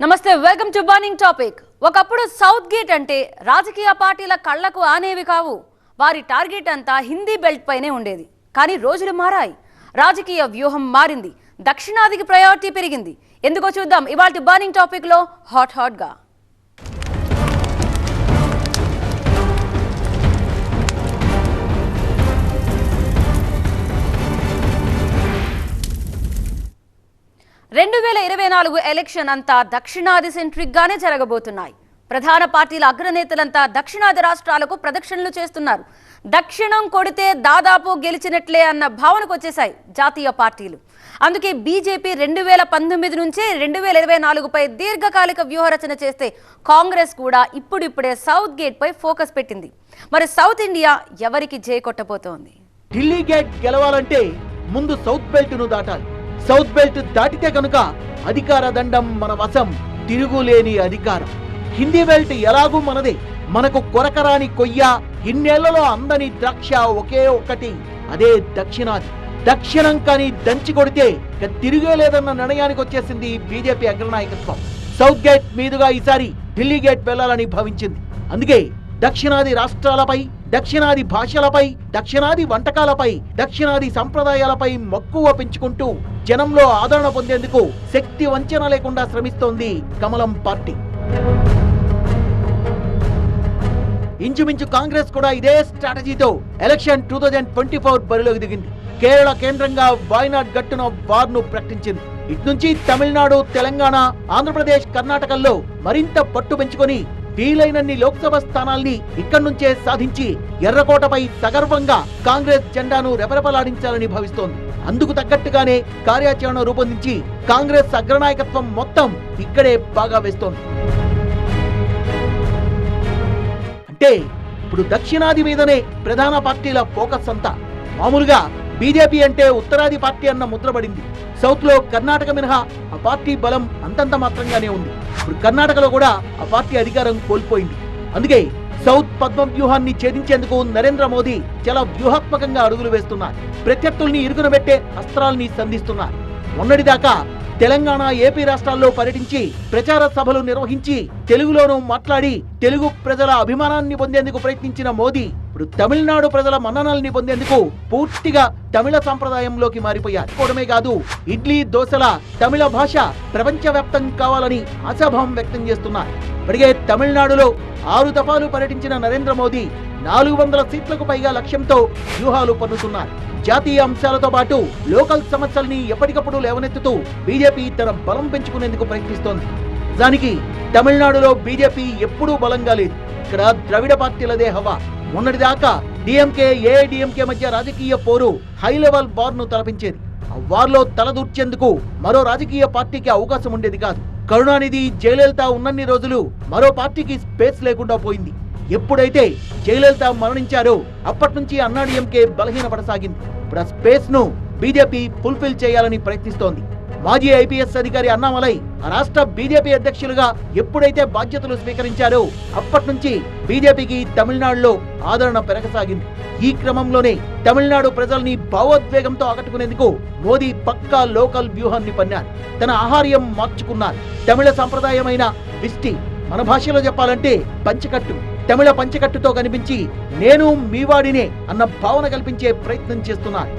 నమస్తే welcome to burning topic ఒకప్పుడు south gate అంటే రాజకీయ పార్టీల కళ్ళకు ఆనేవి కావు. వారి టార్గెట్ అంతా హిందీ బెల్ట్ పైనే ఉండేది. కానీ రోజులు మారాయి. రాజకీయ వ్యూహం మారింది. దక్షిణాదికి ప్రయారిటీ పెరిగింది. ఎందుకో చూద్దాం. ఇవాళ బర్నింగ్ టాపిక్లో హాట్ హాట్గా రెండు వేల ఇరవై నాలుగు ఎలక్షన్ అంతా దక్షిణాది సెంట్రిక్ గానే జరగబోతున్నాయి. ప్రధాన పార్టీల అగ్రనేతలంతా దక్షిణాది రాష్ట్రాలకు ప్రదక్షిణలు చేస్తున్నారు. దక్షిణం కొడితే దాదాపు గెలిచినట్లే అన్న భావనకు వచ్చేశాయి జాతీయ పార్టీలు. అందుకే బీజేపీ రెండు వేల పంతొమ్మిది నుంచే రెండు వేల ఇరవై నాలుగుపై దీర్ఘకాలిక వ్యూహరచన చేస్తే కాంగ్రెస్ కూడా ఇప్పుడిప్పుడే సౌత్ గేట్ పై ఫోకస్ పెట్టింది. మరి సౌత్ ఇండియా ఎవరికి జై కొట్టబోతోంది ఢిల్లీ గేట్ గెలవాలంటే ముందు సౌత్ బెల్ట్ను దాటాలి. సౌత్ బెల్ట్ దాటితే కనుక అధికార దండం మన వశం తిరుగులేని అధికారం. హిందీ బెల్ట్ ఎలాగూ మనదే. మనకు కొరకరాని కొయ్య ఇన్నేళ్ళలో అందని ద్రాక్ష ఒకే ఒక్కటి అదే దక్షిణాది. దక్షిణం కానీ దంచి కొడితే తిరిగేలేదన్న నిర్ణయానికి వచ్చేసింది బీజేపీ అగ్రనాయకత్వం. సౌత్ గేట్ మీదుగా ఈసారి ఢిల్లీ గేట్ వెళ్ళాలని భావించింది. అందుకే దక్షిణాది రాష్ట్రాలపై దక్షిణాది భాషలపై దక్షిణాది వంటకాలపై దక్షిణాది సంప్రదాయాలపై మక్కువ పెంచుకుంటూ జనంలో ఆదరణ పొందేందుకు శక్తి వంచన లేకుండా శ్రమిస్తోంది కమలం పార్టీ. ఇంచుమించు కాంగ్రెస్ కూడా ఇదే స్ట్రాటజీతో election two thousand twenty four బరిలోకి దిగింది. కేరళ కేంద్రంగా వాయనాడ్ గట్టున వార్ను ప్రకటించింది. ఇటు నుంచి తమిళనాడు తెలంగాణ ఆంధ్రప్రదేశ్ కర్ణాటకల్లో మరింత పట్టు పెంచుకొని వీలైనన్ని లోక్సభ స్థానాల్ని ఇక్కడి నుంచే సాధించి ఎర్రకోటపై సగర్వంగా కాంగ్రెస్ జెండాను రెపరెపలాడించాలని భావిస్తోంది. అందుకు తగ్గట్టుగానే కార్యాచరణ రూపొందించి కాంగ్రెస్ అగ్రనాయకత్వం మొత్తం ఇక్కడే బాగా వేస్తోంది. అంటే ఇప్పుడు దక్షిణాది మీదనే ప్రధాన పార్టీల ఫోకస్ అంతా. మామూలుగా బీజేపీ అంటే ఉత్తరాది పార్టీ అన్న ముద్రపడింది సౌత్లో కర్ణాటక మినహా ఆ పార్టీ బలం అంతంత మాత్రంగానే ఉంది. ఇప్పుడు కర్ణాటకలో కూడా ఆ పార్టీ అధికారం కోల్పోయింది. అందుకే సౌత్ పద్మ వ్యూహాన్ని ఛేదించేందుకు నరేంద్ర మోదీ చాలా వ్యూహాత్మకంగా అడుగులు వేస్తున్నారు. ప్రత్యర్థుల్ని ఇరుగున పెట్టే అస్త్రాల్ని సంధిస్తున్నారు. మొన్నటిదాకా తెలంగాణ ఏపీ రాష్ట్రాల్లో పర్యటించి ప్రచార సభలు నిర్వహించి తెలుగులోనూ మాట్లాడి తెలుగు ప్రజల అభిమానాన్ని పొందేందుకు ప్రయత్నించిన మోదీ ఇప్పుడు తమిళనాడు ప్రజల మన్ననల్ని పొందేందుకు పూర్తిగా తమిళ సంప్రదాయంలోకి మారిపోయారు. కోవడమే కాదు ఇడ్లీ దోశల తమిళ భాష ప్రపంచవ్యాప్తం కావాలని ఆశాభావం వ్యక్తం చేస్తున్నారు. ఇప్పటికే తమిళనాడులో ఆరు దఫాలు పర్యటించిన నరేంద్ర మోదీ నాలుగు వందల సీట్లకు పైగా లక్ష్యంతో వ్యూహాలు పన్నుతున్నారు. జాతీయ అంశాలతో పాటు లోకల్ సమస్యల్ని ఎప్పటికప్పుడు లేవనెత్తుతూ బీజేపీ తన బలం పెంచుకునేందుకు ప్రయత్నిస్తోంది. దానికి తమిళనాడులో బీజేపీ ఎప్పుడూ బలంగా లేదు. ఇక్కడ ద్రవిడ పార్టీలదే హవా. మొన్నటిదాకా డిఎంకే ఏఐడిఎంకే మధ్య రాజకీయ పోరు హై లెవెల్ బార్ను తలపించేది. ఆ వార్లో తలదూర్చేందుకు మరో రాజకీయ పార్టీకి అవకాశం ఉండేది కాదు. కరుణానిధి జయలలిత ఉన్నన్ని రోజులు మరో పార్టీకి స్పేస్ లేకుండా పోయింది. ఎప్పుడైతే జయలలిత మరణించారో అప్పటి నుంచి అన్నాడీఎంకే బలహీనపడసాగింది. ఇప్పుడు ఆ స్పేస్ను బీజేపీ ఫుల్ఫిల్ చేయాలని ప్రయత్నిస్తోంది. మాజీ ఐపీఎస్ అధికారి అన్నామలై రాష్ట్ర బీజేపీ అధ్యక్షులుగా ఎప్పుడైతే బాధ్యతలు స్వీకరించారో అప్పటి నుంచి బీజేపీకి తమిళనాడులో ఆదరణ పెరగసాగింది. ఈ క్రమంలోనే తమిళనాడు ప్రజల్ని భావోద్వేగంతో ఆకట్టుకునేందుకు మోదీ పక్కా లోకల్ వ్యూహాన్ని పన్నారు. తన ఆహార్యం మార్చుకున్నారు. తమిళ సంప్రదాయమైన విష్టి మన భాషలో చెప్పాలంటే పంచకట్టు. తమిళ పంచకట్టుతో కనిపించి నేను మీవాడినే అన్న భావన కల్పించే ప్రయత్నం చేస్తున్నారు.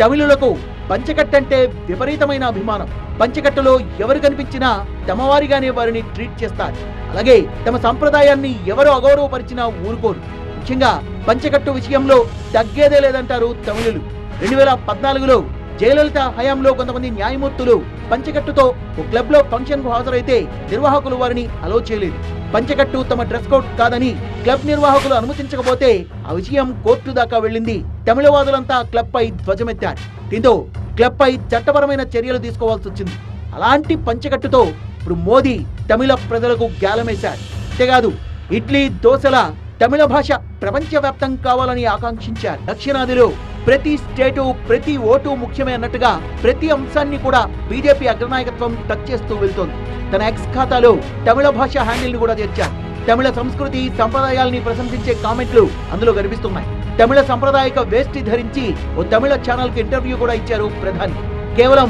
తమిళులకు పంచకట్టంటే విపరీతమైన అభిమానం. పంచకట్టలో ఎవరు కనిపించినా తమవారిగానే వారిని ట్రీట్ చేస్తారు. అలాగే తమ సంప్రదాయాన్ని ఎవరు అగౌరవపరిచినా ఊరుకోరు. ముఖ్యంగా పంచకట్టు విషయంలో తగ్గేదే లేదంటారు తమిళులు. రెండు వేల పద్నాలుగులో జయలలిత హయాంలో కొంతమంది న్యాయమూర్తులు పంచకట్టుతో ఓ క్లబ్లో ఫంక్షన్కు హాజరైతే నిర్వాహకులు వారిని అలో చేయలేదు. పంచకట్టు తమ డ్రెస్ కోడ్ కాదని క్లబ్ నిర్వాహకులు అనుమతించకపోతే ఆ విజయం కోర్టు దాకా వెళ్ళింది. తమిళవాదులంతా క్లబ్ పై ధ్వజమెత్తారు. దీంతో క్లబ్ పై చట్టపరమైన చర్యలు తీసుకోవాల్సి వచ్చింది. అలాంటి పంచకట్టుతో ఇప్పుడు మోదీ తమిళ ప్రజలకు గ్యాలమేశారు అంతేకాదు ఇడ్లీ దోశల తమిళ భాష ప్రపంచవ్యాప్తం కావాలని ఆకాంక్షించారు. దక్షిణాదిలో ప్రతి స్టేటు ప్రతి ఓటు ముఖ్యమే అన్నట్టుగా ప్రతి అంశాన్ని కూడా బీజేపీ అగ్రనాయకత్వం టచ్ చేస్తూ వెళ్తోంది. తన ఎక్స్ ఖాతాలో తమిళ భాష హ్యాండిల్ని కూడా తెచ్చారు తమిళ సంస్కృతి సంప్రదాయాల్ని ప్రశంసించే కామెంట్లు అందులో కనిపిస్తున్నాయి. తమిళ సంప్రదాయక వేష్టి ధరించి ఓ తమిళ ఛానల్కి ఇంటర్వ్యూ కూడా ఇచ్చారు ప్రధాని. కేవలం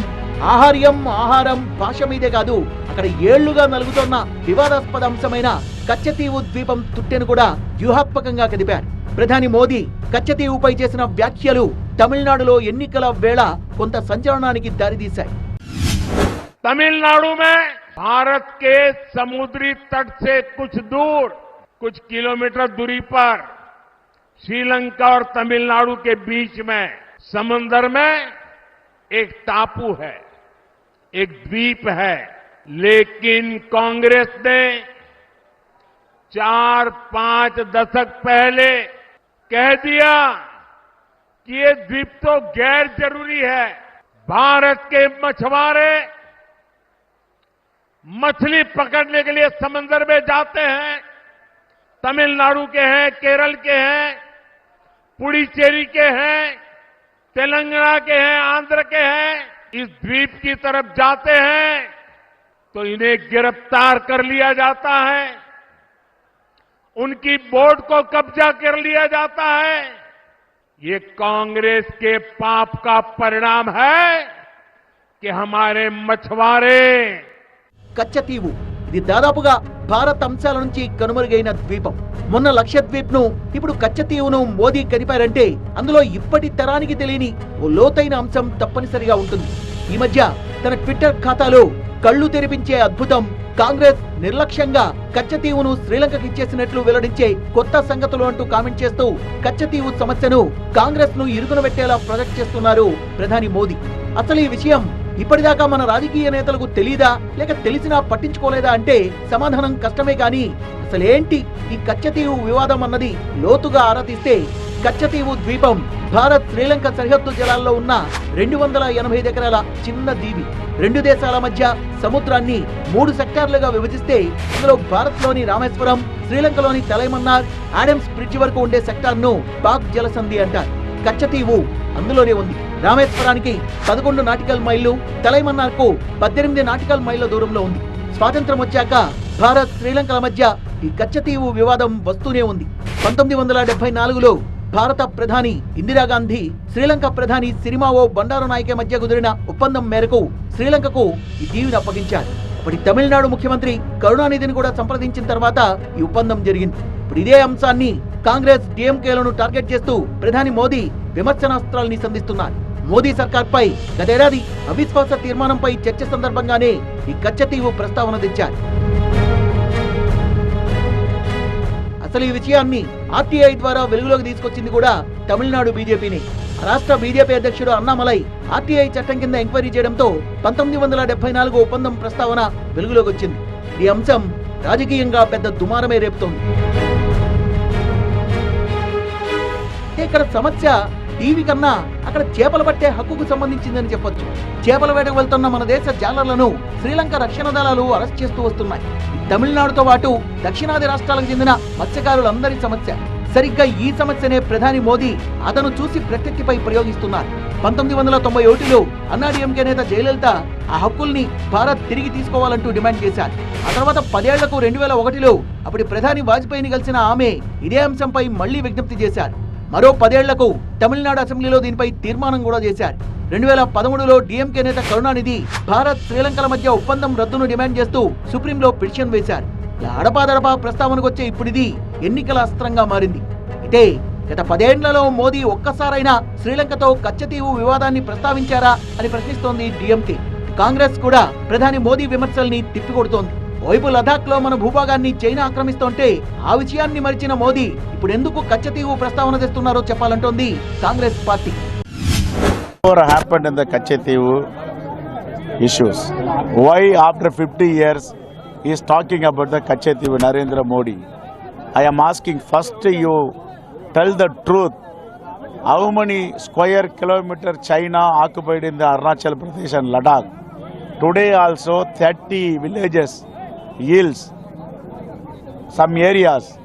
ఆహార్యం ఆహారం భాష మీదే కాదు అక్కడ ఏళ్ళుగా నలుగుతోన్న వివాదాస్పద అంశమైన కచ్చతీవు ద్వీపం తుట్టెను కూడా వ్యూహాత్మకంగా కదిపారు. ప్రధాని మోదీ కచ్చతీవుపై చేసిన వ్యాఖ్యలు తమిళనాడులో ఎన్నికల వేళ కొంత సంచలనానికి దారితీశాయి तमिलनाडु में भारत के समुद्री तट से कुछ दूर कुछ किलोमीटर दूरी पर श्रीलंका और तमिलनाडु के बीच में समंदर में एक टापू है एक द्वीप है लेकिन कांग्रेस ने चार पांच दशक पहले कह दिया कि ये द्वीप तो गैर ज़रूरी है। भारत के मछुआरे मछली पकड़ने के लिए समंदर में जाते हैं, तमिलनाडु के हैं, केरल के हैं, पुडुचेरी के हैं, तेलंगाना के हैं, आंध्र के हैं, इस द्वीप की तरफ़ जाते हैं तो इन्हें गिरफ़्तार कर लिया जाता है। उनकी बोट को कब्जा कर लिया जाता है ये कांग्रेस के पाप का परिणाम है कि हमारे मछुआरे కచ్చతీవు ఇది దాదాపుగా భారత్ అంశాల నుంచి కనుమరుగైన ద్వీపం మొన్న లక్షద్వీప్ ను ఇప్పుడు కచ్చతీవును మోదీ కదిపారంటే అందులో ఇప్పటి తరానికి తెలియని ఓ లోతైన అంశం తప్పనిసరిగా ఉంటుంది ఈ మధ్య తన ట్విట్టర్ ఖాతాలో కళ్ళు తెరిపించే అద్భుతం. కాంగ్రెస్ నిర్లక్ష్యంగా కచ్చతీవును శ్రీలంకకి ఇచ్చేసినట్లు వెల్లడించే కొత్త సంగతులు అంటూ కామెంట్ చేస్తూ కచ్చతీవు సమస్యను కాంగ్రెస్ను ఇరుగున పెట్టేలా ప్రొజెక్ట్ చేస్తున్నారు ప్రధాని మోదీ. అసలు ఈ విషయం ఇప్పటిదాకా మన రాజకీయ నేతలకు తెలీదా? లేక తెలిసినా పట్టించుకోలేదా అంటే సమాధానం కష్టమే కానీ అసలేంటి? ఈ కచ్చతీవు వివాదం అన్నది లోతుగా ఆరా తీస్తే కచ్చతీవు ద్వీపం భారత్ శ్రీలంక సరిహద్దు జలాల్లో ఉన్న రెండు వందల ఎనభై ఎకరాల చిన్న దీవి. రెండు దేశాల మధ్య సముద్రాన్ని మూడు సెక్టార్లుగా విభజిస్తే అందులో భారత్లోని రామేశ్వరం శ్రీలంకలోని తలైమన్నార్ ఆడమ్స్ బ్రిడ్జ్ వరకు ఉండే సెక్టార్ను పాక్ జలసంధి అంటారు. కచ్చతీవు. అందులోనే ఉంది. రామేశ్వరానికి పదకొండు నాటికల్ మైళ్ళు తలైమన్నార్కు పద్దెనిమిది నాటికల్ మైళ్ళ దూరంలో ఉంది. స్వాతంత్రం వచ్చాక భారత్ శ్రీలంకల మధ్య ఈ కచ్చతీవు వివాదం వస్తూనే ఉంది. పంతొమ్మిది వందల డెబ్బై నాలుగులో భారత ప్రధాని ఇందిరాగాంధీ శ్రీలంక ప్రధాని సిరిమావో బండారు నాయకే మధ్య కుదిరిన ఒప్పందం మేరకు శ్రీలంకకు ఈ దీవిని అప్పగించారు. అప్పటి తమిళనాడు ముఖ్యమంత్రి కరుణానిధిని కూడా సంప్రదించిన తర్వాత ఈ ఒప్పందం జరిగింది. ఇప్పుడు ఇదే అంశాన్ని కాంగ్రెస్ డిఎంకేలను టార్గెట్ చేస్తూ ప్రధాని మోదీ విమర్శనాస్త్రాల్ని సంధిస్తున్నారు. మోదీ సర్కార్పై గతేడాది అవిశ్వాస తీర్మానంపై చర్చ సందర్భంగానే ఈ కచ్చతీవు ప్రస్తావన తెచ్చారు. అసలు ఈ విషయాన్ని ఆర్టీఐ ద్వారా వెలుగులోకి తీసుకొచ్చింది కూడా తమిళనాడు బీజేపీని. రాష్ట్ర బీజేపీ అధ్యక్షుడు అన్నామలై ఆర్టీఐ చట్టం కింద ఎంక్వైరీ చేయడంతో పంతొమ్మిది వందల డెబ్బై నాలుగు ఒప్పందం ప్రస్తావన వెలుగులోకి వచ్చింది. ఈ అంశం రాజకీయంగా పెద్ద దుమారమే రేపుతోంది. ఇక్కడ సమస్య టీవీ కన్నా అక్కడ చేపలు పట్టే హక్కుకు సంబంధించిందని చెప్పొచ్చు. చేపల వేటకు వెళ్తున్న మన దేశ జాలర్లను శ్రీలంక రక్షణ దళాలు అరెస్ట్ చేస్తూ వస్తున్నాయి. తమిళనాడుతో పాటు దక్షిణాది రాష్ట్రాలకు చెందిన మత్స్యకారులందరి సమస్య. సరిగ్గా ఈ సమస్యనే ప్రధాని మోదీ అతను చూసి ప్రత్యర్థిపై ప్రయోగిస్తున్నారు. పంతొమ్మిది వందల తొంభై ఒకటిలో అన్నాడీఎంకే నేత జయలలిత ఆ హక్కుల్ని భారత్ తిరిగి తీసుకోవాలంటూ డిమాండ్ చేశారు. ఆ తర్వాత పదేళ్ళకు రెండు వేల ఒకటిలో అప్పటి ప్రధాని వాజ్పేయిని కలిసిన ఆమె ఇదే అంశంపై మళ్ళీ విజ్ఞప్తి చేశారు. మరో పదేళ్ళకు తమిళనాడు అసెంబ్లీలో దీనిపై తీర్మానం కూడా చేశారు. రెండు వేల పదమూడులో డిఎంకే నేత కరుణానిధి భారత్ శ్రీలంకల మధ్య ఒప్పందం రద్దును డిమాండ్ చేస్తూ సుప్రీంలో పిటిషన్ వేశారు. అడపాదడపా ప్రస్తావనకు వచ్చే ఎన్నికల అస్త్రంగా మారింది. అయితే గత పదేండ్లలో మోదీ ఒక్కసారైనా శ్రీలంకతో కచ్చతీవు వివాదాన్ని ప్రస్తావించారా అని ప్రశ్నిస్తోంది డిఎంకే. కాంగ్రెస్ కూడా ప్రధాని మోదీ విమర్శల్ని తిప్పికొడుతోంది. ఓవైపు లద్దాఖ్లో మన భూభాగాన్ని చైనా ఆక్రమిస్తుంటే ఆ విషయాన్ని మరిచిన మోదీ ఇప్పుడు ఎందుకు కచ్చతీవు ప్రస్తావన తెస్తున్నారో చెప్పాలంటోంది Congress party. Over happened in the Katchatheevu issues why after fifty years is talking about the Katchatheevu Narendra Modi I am asking first you tell the truth how many square kilometre China occupied in the Arunachal Pradesh and Ladakh today also thirty villages hills, some areas,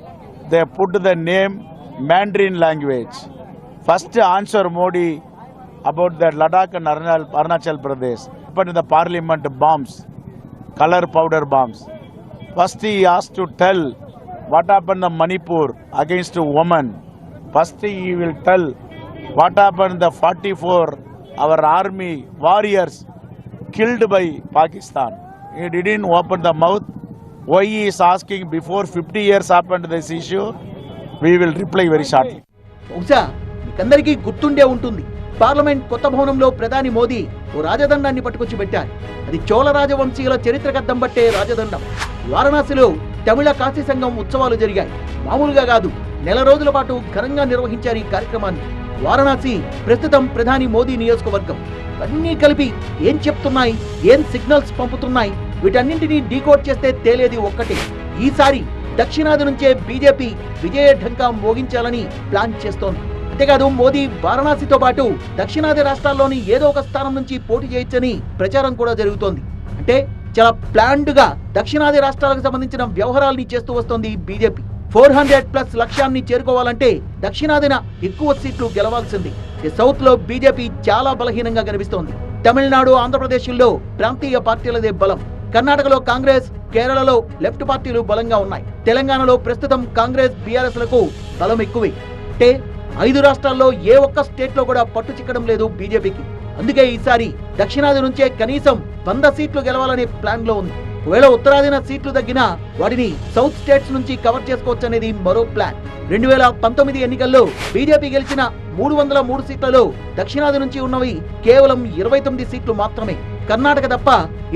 they put the name Mandarin language. First answer Modi about the Ladakh and Arunachal Pradesh. Happened in the parliament bombs, color powder bombs. First he asked to tell what happened in Manipur against a woman. First he will tell what happened the 44, our army warriors killed by Pakistan. He didn't open the mouth. Why he is asking before 50 years happened this issue? We will reply very shortly. బహుశా మీకందరికీ గుర్తుండే ఉంటుంది parliament కొత్త భవనంలో ప్రధాని మోదీ ఓ రాజదండాన్ని పట్టుకొచ్చి పెట్టారు అది చోళ రాజవంశీయుల చరిత్రకద్దం బట్టే రాజదండం వారణాసిలో తమిళ కాశీ సంఘం ఉత్సవాలు జరిగాయి మామూలుగా కాదు నెల రోజుల పాటు ఘనంగా నిర్వహించారు ఈ కార్యక్రమాన్ని వారణాసి ప్రస్తుతం ప్రధాని మోదీ నియోజకవర్గం. అన్నీ కలిపి ఏం చెప్తున్నాయి? ఏం సిగ్నల్స్ పంపుతున్నాయి? వీటన్నింటినీ డీకోడ్ చేస్తే తేలేది ఒక్కటే. ఈసారి దక్షిణాది నుంచే బీజేపీ విజయ ఢంకా మోగించాలని ప్లాన్ చేస్తోంది. అంతేకాదు మోదీ వారణాసితో పాటు దక్షిణాది రాష్ట్రాల్లోని ఏదో ఒక స్థానం నుంచి పోటీ చేయొచ్చని ప్రచారం కూడా జరుగుతోంది. అంటే చాలా ప్లాన్డ్గా దక్షిణాది రాష్ట్రాలకు సంబంధించిన వ్యవహారాల్ని చేస్తూ వస్తోంది బీజేపీ. ఫోర్ హండ్రెడ్ ప్లస్ లక్ష్యాన్ని చేరుకోవాలంటే దక్షిణాదిన ఎక్కువ సీట్లు గెలవాల్సింది. సౌత్లో బీజేపీ చాలా బలహీనంగా కనిపిస్తోంది. తమిళనాడు ఆంధ్రప్రదేశ్లో ప్రాంతీయ పార్టీలదే బలం. కర్ణాటకలో కాంగ్రెస్ కేరళలో లెఫ్ట్ పార్టీలు బలంగా ఉన్నాయి. తెలంగాణలో ప్రస్తుతం కాంగ్రెస్ బీఆర్ఎస్లకు బలం ఎక్కువే. అంటే ఐదు రాష్ట్రాల్లో ఏ ఒక్క స్టేట్లో కూడా పట్టు చిక్కడం లేదు బీజేపీకి. అందుకే ఈసారి దక్షిణాది నుంచే కనీసం వంద సీట్లు గెలవాలనే ప్లాన్లో ఉంది. ఒకవేళ ఉత్తరాదిన సీట్లు తగ్గినా వాటిని సౌత్ స్టేట్స్ నుంచి కవర్ చేసుకోవచ్చు అనేది మరో ప్లాన్. రెండు వేల పంతొమ్మిది ఎన్నికల్లో బీజేపీ గెలిచిన మూడు వందల మూడు సీట్లలో దక్షిణాది నుంచి ఉన్నవి కేవలం ఇరవై తొమ్మిది సీట్లు మాత్రమే. కర్ణాటక తప్ప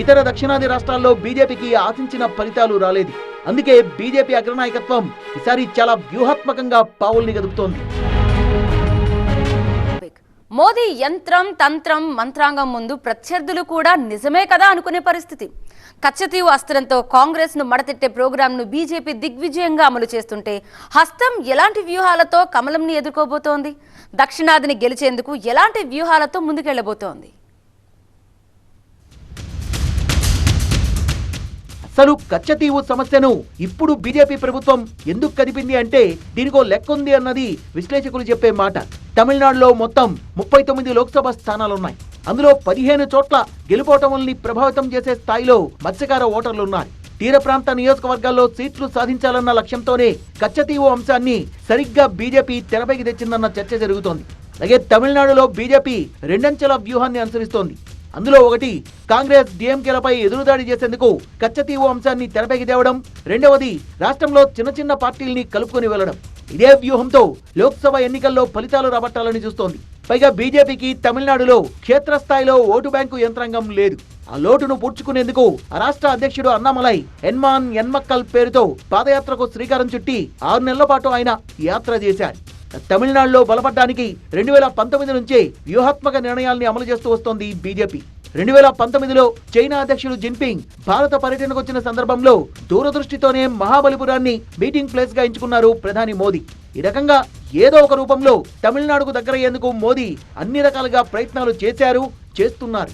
ఇతర దక్షిణాది రాష్ట్రాల్లో బీజేపీకి ఆశించిన ఫలితాలు రాలేదు. అందుకే బీజేపీ అగ్రనాయకత్వం ఈసారి చాలా వ్యూహాత్మకంగా పావుల్ని గదుపుతోంది. మోదీ యంత్రం తంత్రం మంత్రాంగం ముందు ప్రత్యర్థులు కూడా నిజమే కదా అనుకునే పరిస్థితి. కచ్చతీవు అస్త్రంతో కాంగ్రెస్ను మడతెట్టే ప్రోగ్రాంను బీజేపీ దిగ్విజయంగా అమలు చేస్తుంటే హస్తం ఎలాంటి వ్యూహాలతో కమలంని ఎదుర్కోబోతోంది? దక్షిణాదిని గెలిచేందుకు ఎలాంటి వ్యూహాలతో ముందుకెళ్ళబోతోంది అసలు కచ్చతీవు సమస్యను ఇప్పుడు బీజేపీ ప్రభుత్వం ఎందుకు కదిపింది అంటే దీనికో లెక్క ఉంది అన్నది విశ్లేషకులు చెప్పే మాట. తమిళనాడులో మొత్తం ముప్పై తొమ్మిది లోక్సభ స్థానాలున్నాయి. అందులో పదిహేను చోట్ల గెలుపోటముల్ని ప్రభావితం చేసే స్థాయిలో మత్స్యకార ఓటర్లున్నారు. తీర ప్రాంత నియోజకవర్గాల్లో సీట్లు సాధించాలన్న లక్ష్యంతోనే కచ్చతీవు అంశాన్ని సరిగ్గా బీజేపీ తెరపైకి తెచ్చిందన్న చర్చ జరుగుతోంది. అలాగే తమిళనాడులో బీజేపీ రెండంచెల వ్యూహాన్ని అనుసరిస్తోంది. అందులో ఒకటి కాంగ్రెస్ డిఎంకేలపై ఎదురుదాడి చేసేందుకు కచ్చతీవు అంశాన్ని తెరపైకి తేవడం రెండవది రాష్ట్రంలో చిన్న చిన్న పార్టీల్ని కలుపుకొని వెళ్ళడం ఇదే వ్యూహంతో లోక్సభ ఎన్నికల్లో ఫలితాలు రాబట్టాలని చూస్తోంది. పైగా బీజేపీకి తమిళనాడులో క్షేత్రస్థాయిలో ఓటు బ్యాంకు యంత్రాంగం లేదు. ఆ లోటును పూడ్చుకునేందుకు ఆ రాష్ట్ర అధ్యక్షుడు అన్నామలై ఎన్మాన్ ఎన్మక్కల్ పేరుతో పాదయాత్రకు శ్రీకారం చుట్టి ఆరు నెలల పాటు ఆయన యాత్ర చేశారు. తమిళనాడులో బలపడ్డానికి రెండు వేల పంతొమ్మిది నుంచే వ్యూహాత్మక నిర్ణయాల్ని అమలు చేస్తూ వస్తోంది బీజేపీ. రెండు వేల పంతొమ్మిదిలో చైనా అధ్యక్షుడు జిన్పింగ్ భారత పర్యటనకు వచ్చిన సందర్భంలో దూరదృష్టితోనే మహాబలిపురాన్ని మీటింగ్ ప్లేస్గా ఎంచుకున్నారు ప్రధాని మోదీ. ఈ రకంగా ఏదో ఒక రూపంలో తమిళనాడుకు దగ్గరయ్యేందుకు మోదీ అన్ని రకాలుగా ప్రయత్నాలు చేశారు చేస్తున్నారు.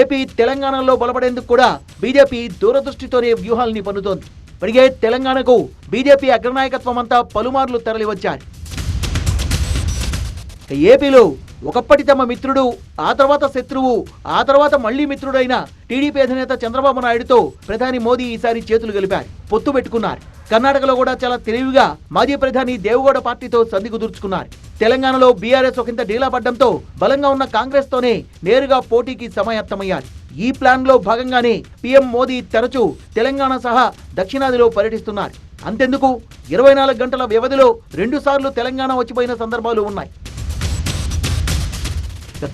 ఏపీ తెలంగాణలో బలపడేందుకు కూడా బీజేపీ దూరదృష్టితోనే వ్యూహాల్ని పన్నుతోంది ఇప్పటికే తెలంగాణకు బీజేపీ అగ్రనాయకత్వం అంతా పలుమార్లు తరలివచ్చారు. ఏపీలో ఒకప్పటి తమ మిత్రుడు ఆ తర్వాత శత్రువు ఆ తర్వాత మళ్ళీ మిత్రుడైన టీడీపీ అధినేత చంద్రబాబు నాయుడుతో ప్రధాని మోదీ ఈసారి చేతులు గెలిపారు పొత్తు పెట్టుకున్నారు. కర్ణాటకలో కూడా చాలా తెలివిగా మాజీ ప్రధాని దేవగౌడ పార్టీతో సంధి కుదుర్చుకున్నారు. తెలంగాణలో బీఆర్ఎస్ ఒకంత డీలా పడ్డంతో బలంగా ఉన్న కాంగ్రెస్ తోనే నేరుగా పోటీకి సమాయత్తమయ్యారు. ఈ ప్లాన్లో భాగంగానే పీఎం మోదీ తరచూ తెలంగాణ సహా దక్షిణాదిలో పర్యటిస్తున్నారు. అంతెందుకు? ఇరవై నాలుగు గంటల వ్యవధిలో రెండు సార్లు తెలంగాణ వచ్చిపోయిన సందర్భాలు ఉన్నాయి.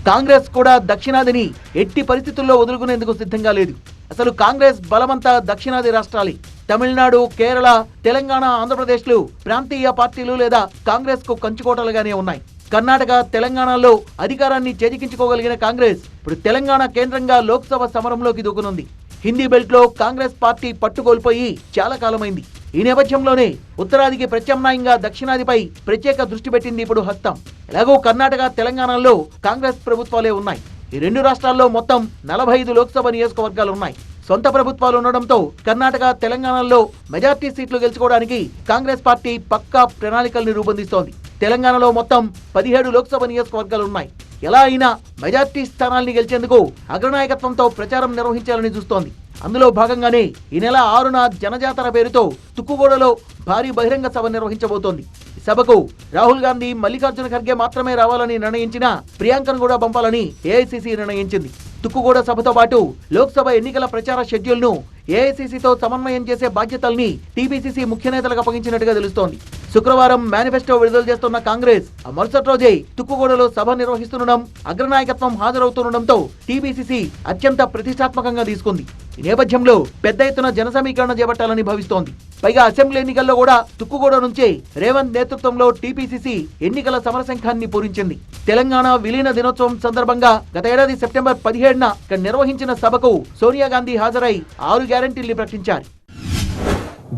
కాంగ్రెస్ కూడా దక్షిణాదిని ఎట్టి పరిస్థితుల్లో వదులుకునేందుకు సిద్ధంగా లేదు. అసలు కాంగ్రెస్ బలమంతా దక్షిణాది రాష్ట్రాలే. తమిళనాడు కేరళ తెలంగాణ ఆంధ్రప్రదేశ్లు ప్రాంతీయ పార్టీలు లేదా కాంగ్రెస్కు కంచుకోటలుగానే ఉన్నాయి. కర్ణాటక తెలంగాణలో అధికారాన్ని చేజికించుకోగలిగిన కాంగ్రెస్ ఇప్పుడు తెలంగాణ కేంద్రంగా లోక్సభ సమరంలోకి దూకునుంది. హిందీ బెల్ట్లో కాంగ్రెస్ పార్టీ పట్టుకోల్పోయి చాలా కాలమైంది. ఈ నేపథ్యంలోనే ఉత్తరాదికి ప్రత్యామ్నాయంగా దక్షిణాదిపై ప్రత్యేక దృష్టి పెట్టింది ఇప్పుడు హస్తం. ఎలాగో కర్ణాటక తెలంగాణలో కాంగ్రెస్ ప్రభుత్వాలే ఉన్నాయి. ఈ రెండు రాష్ట్రాల్లో మొత్తం నలభై ఐదు లోక్సభ నియోజకవర్గాలు ఉన్నాయి. సొంత ప్రభుత్వాలు ఉండడంతో కర్ణాటక తెలంగాణలో మెజార్టీ సీట్లు గెలుచుకోవడానికి కాంగ్రెస్ పార్టీ పక్కా ప్రణాళికల్ని రూపొందిస్తోంది. తెలంగాణలో మొత్తం పదిహేడు లోక్సభ నియోజకవర్గాలు ఉన్నాయి. ఎలా అయినా మెజార్టీ స్థానాల్ని గెలిచేందుకు అగ్రనాయకత్వంతో ప్రచారం నిర్వహించాలని చూస్తోంది. అందులో భాగంగానే ఈ నెల ఆరున జనజాతర పేరుతో తుక్కుగూడలో భారీ బహిరంగ సభ నిర్వహించబోతోంది. సభకు రాహుల్ గాంధీ మల్లికార్జున ఖర్గే మాత్రమే రావాలని నిర్ణయించినా ప్రియాంకను కూడా పంపాలని ఏఐసిసి నిర్ణయించింది. తుక్కుగూడ సభతో పాటు లోక్సభ ఎన్నికల ప్రచార షెడ్యూల్ను ఏఐసిసితో సమన్వయం చేసే బాధ్యతల్ని టీపీసీసీ ముఖ్య నేతలకు అప్పగించినట్టుగా తెలుస్తోంది. శుక్రవారం మేనిఫెస్టో విడుదల చేస్తున్న కాంగ్రెస్ మరుసటి రోజే తుక్కుగూడలో సభ నిర్వహిస్తుండడం అగ్రనాయకత్వం హాజరవుతుండడంతో టీపీసీసీ అత్యంత ప్రతిష్టాత్మకంగా తీసుకుంది. ఈ నేపథ్యంలో పెద్ద ఎత్తున జన సమీకరణ చేపట్టాలని భావిస్తోంది. పైగా అసెంబ్లీ ఎన్నికల్లో కూడా తుక్కుగూడ నుంచే రేవంత్ నేతృత్వంలో టీపీసీసీ ఎన్నికల సమరశంఖాన్ని పూరించింది. తెలంగాణ విలీన దినోత్సవం సందర్భంగా గత ఏడాది సెప్టెంబర్ పదిహేడున ఇక్కడ నిర్వహించిన సభకు సోనియా గాంధీ హాజరై ఆరు గ్యారంటీల్ని ప్రకటించారు.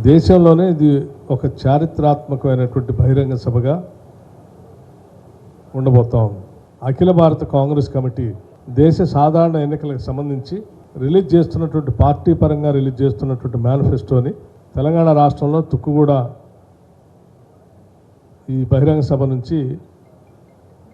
దేశంలోనే ఇది ఒక చారిత్రాత్మకమైనటువంటి బహిరంగ సభగా ఉండబోతాం అఖిల భారత కాంగ్రెస్ కమిటీ దేశ సాధారణ ఎన్నికలకు సంబంధించి రిలీజ్ చేస్తున్నటువంటి పార్టీ పరంగా రిలీజ్ చేస్తున్నటువంటి మేనిఫెస్టోని తెలంగాణ రాష్ట్రంలో తుక్కుగూడ ఈ బహిరంగ సభ నుంచి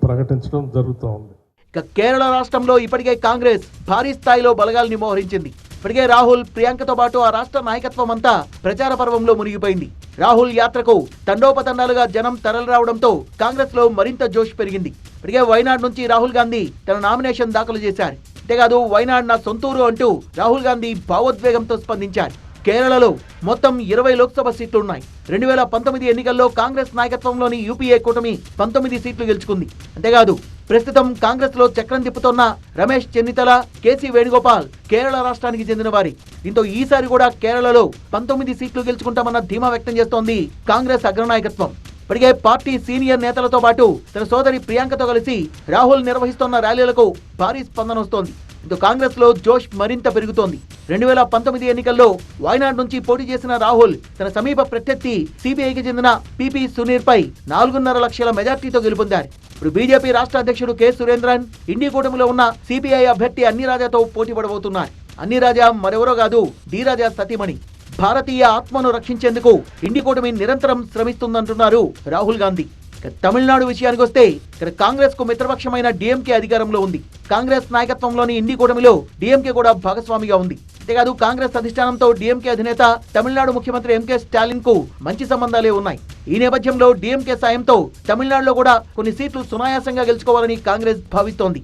ప్రకటించడం జరుగుతూ ఉంది. ఇక కేరళ రాష్ట్రంలో ఇప్పటికే కాంగ్రెస్ భారీ స్థాయిలో బలగాల్ని మోహరించింది ఇప్పటికే రాహుల్ ప్రియాంకతో పాటు ఆ రాష్ట్ర నాయకత్వం అంతా ప్రచార పర్వంలో మునిగిపోయింది. రాహుల్ యాత్రకు తండోపతండాలుగా జనం తరలిరావడంతో కాంగ్రెస్లో మరింత జోష్ పెరిగింది. ఇప్పటికే వైనాడ్ నుంచి రాహుల్ గాంధీ తన నామినేషన్ దాఖలు చేశారు. అంతేకాదు వైనాడ్ నా సొంతూరు అంటూ రాహుల్ గాంధీ భావోద్వేగంతో స్పందించారు. కేరళలో మొత్తం ఇరవై లోక్సభ సీట్లు ఉన్నాయి రెండు వేల పంతొమ్మిది ఎన్నికల్లో కాంగ్రెస్ నాయకత్వంలోని యూపీఏ కూటమి పంతొమ్మిది సీట్లు గెలుచుకుంది. అంతేకాదు ప్రస్తుతం కాంగ్రెస్లో చక్రం తిప్పుతోన్న రమేష్ చెన్నితల కేసీ వేణుగోపాల్ కేరళ రాష్ట్రానికి చెందిన వారి దీంతో ఈసారి కూడా కేరళలో పంతొమ్మిది సీట్లు గెలుచుకుంటామన్న ధీమా వ్యక్తం చేస్తోంది కాంగ్రెస్ అగ్రనాయకత్వం. ఇప్పటికే పార్టీ సీనియర్ నేతలతో పాటు తన సోదరి ప్రియాంకతో కలిసి రాహుల్ నిర్వహిస్తున్న ర్యాలీలకు భారీ స్పందన వస్తోంది. దీంతో కాంగ్రెస్లో జోష్ మరింత పెరుగుతోంది. రెండు వేల పంతొమ్మిది ఎన్నికల్లో వాయనాడ్ నుంచి పోటీ చేసిన రాహుల్ తన సమీప ప్రత్యర్థి సిబిఐకి చెందిన పిపి సునీర్ పై నాలుగున్నర లక్షల మెజార్టీతో గెలుపొందారు. ఇప్పుడు బీజేపీ రాష్ట్ర అధ్యక్షుడు కె సురేంద్రన్ ఇండి కూటమిలో ఉన్న సిపిఐ అభ్యర్థి అన్ని రాజాతో పోటీ పడబోతున్నారు. అన్ని రాజా మరెవరో కాదు డి రాజా సతీమణి. భారతీయ ఆత్మను రక్షించేందుకు ఇండి కూటమి నిరంతరం శ్రమిస్తుందంటున్నారు రాహుల్ గాంధీ. తమిళనాడు విషయానికి వస్తే ఇక్కడ కాంగ్రెస్కు మిత్రపక్షమైన డిఎంకే అధికారంలో ఉంది. కాంగ్రెస్ నాయకత్వంలోని ఇండి కూటమిలో డిఎంకే కూడా భాగస్వామిగా ఉంది. అంతేకాదు కాంగ్రెస్ అధిష్టానంతో డిఎంకే అధినేత తమిళనాడు ముఖ్యమంత్రి ఎంకే స్టాలిన్కు మంచి సంబంధాలే ఉన్నాయి. ఈ నేపథ్యంలో డిఎంకే సాయంతో తమిళనాడులో కూడా కొన్ని సీట్లు సునాయాసంగా గెలుచుకోవాలని కాంగ్రెస్ భావిస్తోంది.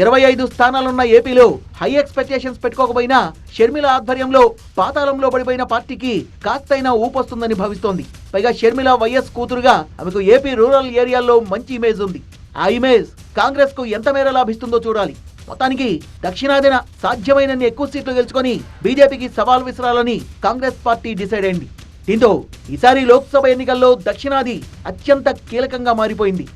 ఇరవై ఐదు స్థానాలున్న ఏపీలో హై ఎక్స్పెక్టేషన్స్ పెట్టుకోకపోయినా షర్మిల ఆధ్వర్యంలో పాతాళంలో పడిపోయిన పార్టీకి కాస్తైనా ఊపొస్తుందని భావిస్తోంది. పైగా షర్మిల వైఎస్ కూతురుగా ఆమెకు ఏపీ రూరల్ ఏరియాల్లో మంచి ఇమేజ్ ఉంది. ఆ ఇమేజ్ కాంగ్రెస్కు ఎంత మేర లాభిస్తుందో చూడాలి. మొత్తానికి దక్షిణాదిన సాధ్యమైనన్ని ఎక్కువ సీట్లు గెలుచుకొని బీజేపీకి సవాల్ విసరాలని కాంగ్రెస్ పార్టీ డిసైడ్ అయింది. దీంతో ఈసారి లోక్సభ ఎన్నికల్లో దక్షిణాది అత్యంత కీలకంగా మారిపోయింది.